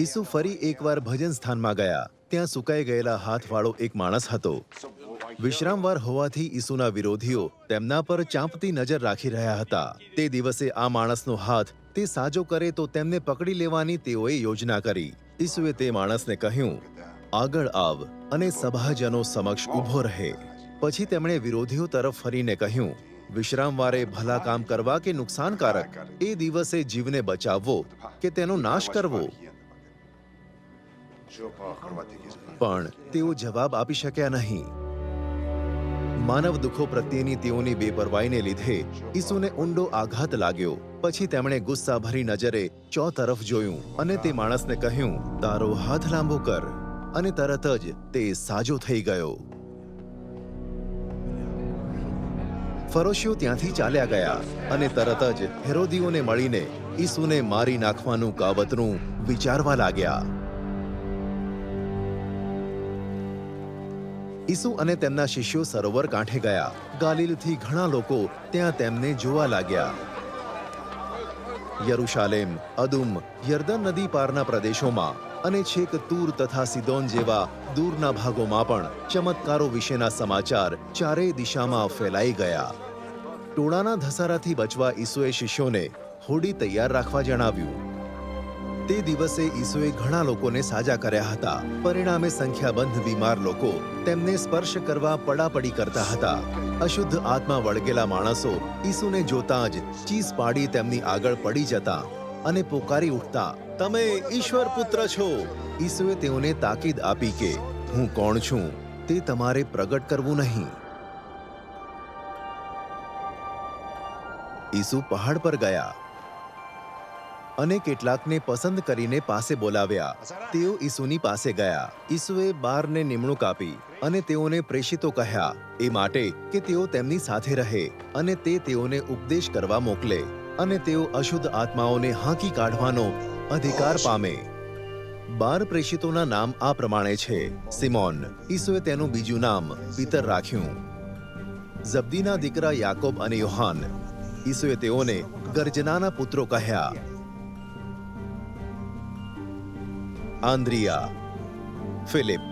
ઈસુ ફરી એકવાર ભજન સ્થાનમાં ગયા. ત્યાં સુકાઈ ગયેલા હાથવાળો એક માણસ હતો. વિશ્રામવાર હોવાથી ઈસુના વિરોધીઓ તેમના પર ચાંપતી નજર રાખી રહ્યા હતા. તે દિવસે આ માણસનો હાથ તે સાજો કરે તો તેમને પકડી લેવાની તેઓએ યોજના કરી. ઈસુએ તે માણસને કહ્યું, આગળ આવ અને સભાજનો સમક્ષ ઊભો રહે. પછી તેમણે વિરોધીઓ તરફ ફરીને કહ્યું, વિશ્રામવારે ભલા કામ કરવા કે નુકસાનકારક? એ દિવસે જીવને બચાવવો કે તેનો નાશ કરવો? પણ તેઓ જવાબ આપી શક્યા નહીં. માનવ દુઃખો પ્રત્યેની તેઓની બેપરવાઈને લીધે ઈસુને ઊંડો આઘાત લાગ્યો. પછી તેમણે ગુસ્સાભરી નજરે ચો તરફ જોયું અને તે માણસને કહ્યું, તારો હાથ લાંબો કર. અને તરત જ તે સાજો થઈ ગયો. ફરોશીઓ ત્યાંથી ચાલ્યા ગયા અને તરત જ હેરોદીઓને મળીને ઈસુને મારી નાખવાનું કાવતરું વિચારવા લાગ્યા. ઈસુ અને તેમના શિષ્યો સરોવર કાંઠે ગયા. ગાલિલથી ઘણા લોકો ત્યાં તેમને જોવા લાગ્યા. યરુશાલેમ, અદુમ, યર્દન નદી પારના પ્રદેશોમાં અને છેક તૂર તથા સિદોન જેવા દૂરના ભાગોમાં પણ ચમત્કારો વિશેના સમાચાર ચારેય દિશામાં ફેલાઈ ગયા. ટોળાના ધસારાથી બચવા ઈસુએ શિષ્યોને હોડી તૈયાર રાખવા જણાવ્યું. તે દિવસે ઈસુએ ઘણા લોકોને સાજા કર્યા હતા. પરિણામે સંખ્યાબંધ બીમાર લોકો તેમને સ્પર્શ કરવા પડાપડી કરતા હતા. અશુદ્ધ આત્મા વળગેલા માણસો ઈસુને જોતા જ ચીસ પાડી તેમની આગળ પડી જતા અને પોકારી ઉઠતા, તમે ઈશ્વર પુત્ર છો. ઈસુએ તેઓને તાકીદ આપી કે, હું કોણ છું? તે તમારે પ્રગટ કરવું નહીં. ઈસુ પહાડ પર ગયા. અને કેટલાકને પસંદ કરીને પાસે બોલાવ્યા. તેઓ ઈસુની પાસે ગયા. ઈસુએ બારને નિમણૂક આપી અને તેઓને પ્રેષિતો કહ્યા. એ માટે કે તેઓ તેમની સાથે રહે અને તે તેઓને ઉપદેશ કરવા મોકલે અને તેઓ અશુદ્ધ આત્માઓને હાંકી કાઢવાનો અધિકાર પામે. બાર પ્રેષિતોના નામ આ પ્રમાણે છે. સિમોન. ઈસુએ તેનું બીજું નામ પિતર રાખ્યું. ઝબ્દીના દીકરા યાકોબ અને યોહાન. ઈસુએ તેઓને ગર્જનાના પુત્રો કહ્યા. આંદ્રિયા ફિલિપ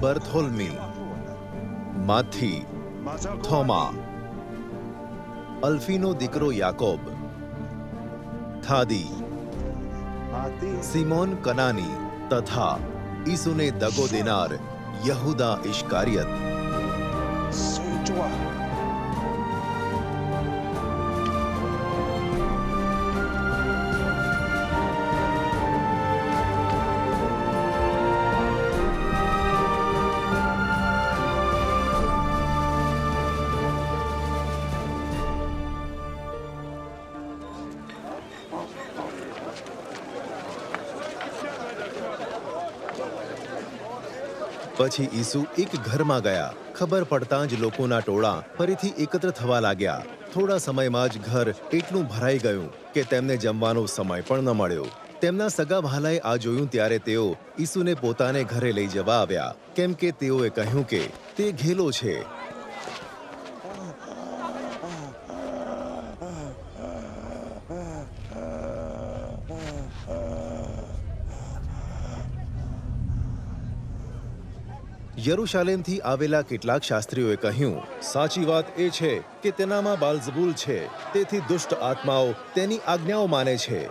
બર્થોલ્મી માથી થોમા અલ્ફીનો દીકરો યાકોબ થાદી સિમોન કનાની તથા ઈસુને દગો દેનાર યહુદા ઇશ્કારિયત પછી ઈસુ એક ઘરમાં ગયા. ખબર પડતાં જ લોકોના ટોળા ફરીથી એકત્ર થવા લાગ્યા. થોડા સમયમાં જ ઘર એટલું ભરાઈ ગયું કે તેમને જમવાનો સમય પણ ન મળ્યો. તેમના સગા ભાલાએ આ જોયું ત્યારે તેઓ ઈસુને પોતાને ઘરે લઈ જવા આવ્યા. કેમ કે તેઓએ કહ્યું કે તે ઘેલો છે. યરુશાલેમથી આવેલા કેટલાક શાસ્ત્રીઓએ કહ્યું, સાચી વાત એ છે કે તેનામાં બાલઝબૂલ છે. તેથી દુષ્ટ આત્માઓ તેની આજ્ઞાઓ માને છે.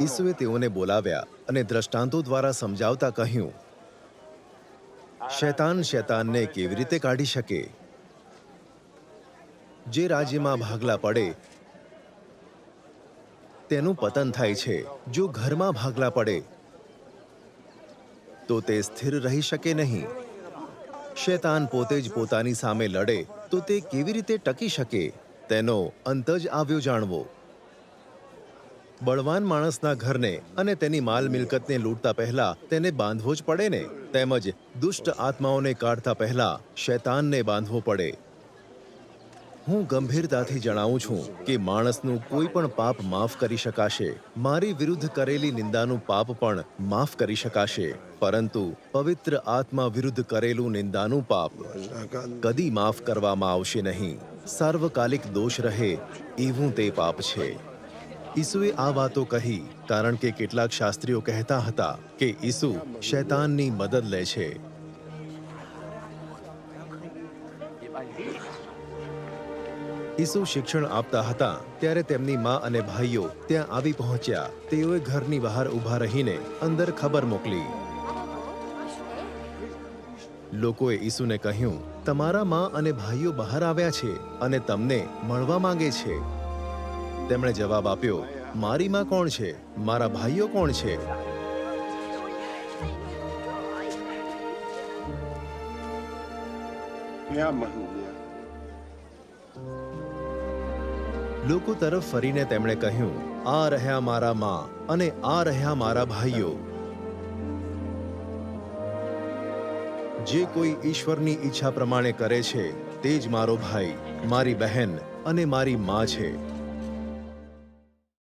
ઈસુએ તેઓને બોલાવ્યા અને દ્રષ્ટાંતો દ્વારા સમજાવતા કહ્યું, શૈતાન શૈતાનને કેવી રીતે કાઢી શકે? જે રાજ્યમાં ભાગલા પડે, તેનું પતન થાય છે. જો ઘરમાં ભાગલા પડે તો તે સ્થિર રહી શકે નહીં. શૈતાન પોતે જ પોતાની સામે લડે, તો તે કેવી રીતે ટકી શકે? તેનો અંત જ આવ્યો જાણવો. બળવાન માણસના ઘરને અને તેની માલ મિલકતને લૂંટતા પહેલા તેને બાંધવો જ પડે ને? તેમજ દુષ્ટ આત્માઓને કાઢતા પહેલા શૈતાનને બાંધવો પડે. હું ગંભીરતાથી જણાવું છું કે માણસનું કોઈ પણ પાપ માફ કરી શકાશે. મારી વિરુદ્ધ કરેલી નિંદાનું પાપ પણ માફ કરી શકાશે. પરંતુ પવિત્ર આત્મા વિરુદ્ધ કરેલું નિંદાનું પાપ કદી માફ કરવામાં આવશે નહીં. સાર્વકાલિક દોષ રહે એવું તે પાપ છે. ઈસુએ આ વાતો કહી, કારણ કે કેટલાક શાસ્ત્રીઓ કહેતા હતા કે ઈસુ શૈતાનની મદદ લે છે. ઈસુ શિક્ષણ આપતા હતા ત્યારે તેમની મા અને ભાઈઓ ત્યાં આવી પહોંચ્યા. તેઓએ ઘરની બહાર ઊભા રહીને અંદર ખબર મોકલી. લોકોએ ઈસુને કહ્યું તમારા મા અને ભાઈઓ બહાર આવ્યા છે અને તમને મળવા માંગે છે. તેમણે જવાબ આપ્યો મારી માં કોણ છે? મારા ભાઈઓ કોણ છે? Ja, લોકો તરફ ફરીને તેમણે કહ્યું, આ રહ્યા મારા માં અને આ રહ્યા મારા ભાઈઓ. જે કોઈ ઈશ્વરની ઈચ્છા પ્રમાણે કરે છે, તે જ મારો ભાઈ, મારી બહેન અને મારી માં છે.